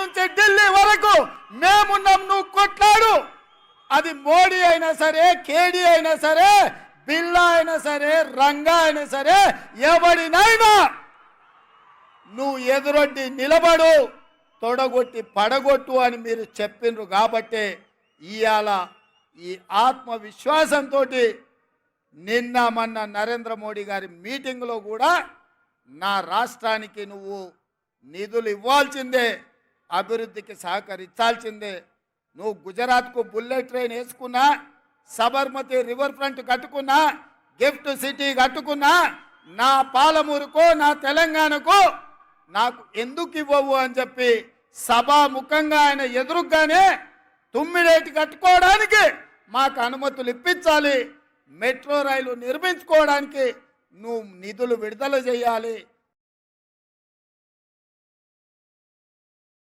నుంచి ఢిల్లీ వరకు మేమున్నాం నువ్వు కొట్లాడు. అది మోడీ అయినా సరే కేడీ అయినా సరే బిల్లా అయినా సరే రంగా అయినా సరే ఎవడినైనా నువ్వు ఎదురొడ్డి నిలబడు తొడగొట్టి పడగొట్టు అని మీరు చెప్పిండ్రు కాబట్టి ఇవాళ ఈ ఆత్మవిశ్వాసంతో నిన్న మొన్న నరేంద్ర మోడీ గారి మీటింగ్లో కూడా నా రాష్ట్రానికి నువ్వు నిధులు ఇవ్వాల్సిందే. అభివృద్ధికి సహకరించాల్సిందే. నువ్వు గుజరాత్కు బుల్లెట్ ట్రైన్ వేసుకున్నా సబర్మతి రివర్ ఫ్రంట్ కట్టుకున్నా గిఫ్ట్ సిటీ కట్టుకున్నా నా పాలమూరుకో నా తెలంగాణకు నాకు ఎందుకు ఇవ్వవు అని చెప్పి సభాముఖంగా ఆయన ఎదురుగానే తుమ్మిడేటి కట్టుకోవడానికి మాకు అనుమతులు ఇప్పించాలి. మెట్రో రైలు నిర్మించుకోవడానికి నువ్వు నిధులు విడుదల చేయాలి.